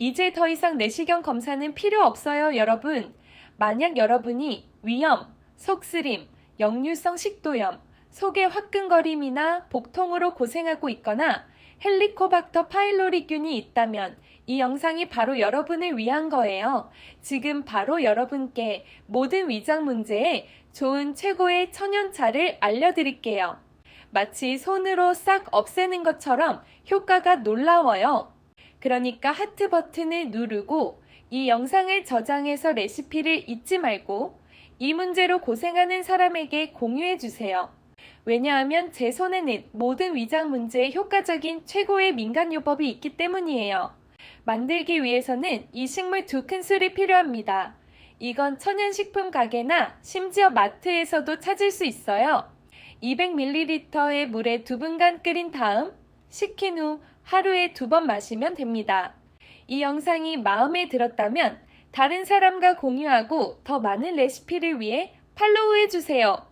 이제 더 이상 내시경 검사는 필요 없어요, 여러분. 만약 여러분이 위염, 속쓰림, 역류성 식도염, 속의 화끈거림이나 복통으로 고생하고 있거나 헬리코박터 파일로리균이 있다면 이 영상이 바로 여러분을 위한 거예요. 지금 바로 여러분께 모든 위장 문제에 좋은 최고의 천연차를 알려드릴게요. 마치 손으로 싹 없애는 것처럼 효과가 놀라워요. 그러니까 하트 버튼을 누르고 이 영상을 저장해서 레시피를 잊지 말고 이 문제로 고생하는 사람에게 공유해 주세요. 왜냐하면 제 손에는 모든 위장 문제에 효과적인 최고의 민간요법이 있기 때문이에요. 만들기 위해서는 이 식물 두 큰술이 필요합니다. 이건 천연식품 가게나 심지어 마트에서도 찾을 수 있어요. 200ml의 물에 두 분간 끓인 다음 식힌 후 하루에 두 번 마시면 됩니다. 이 영상이 마음에 들었다면 다른 사람과 공유하고 더 많은 레시피를 위해 팔로우해 주세요.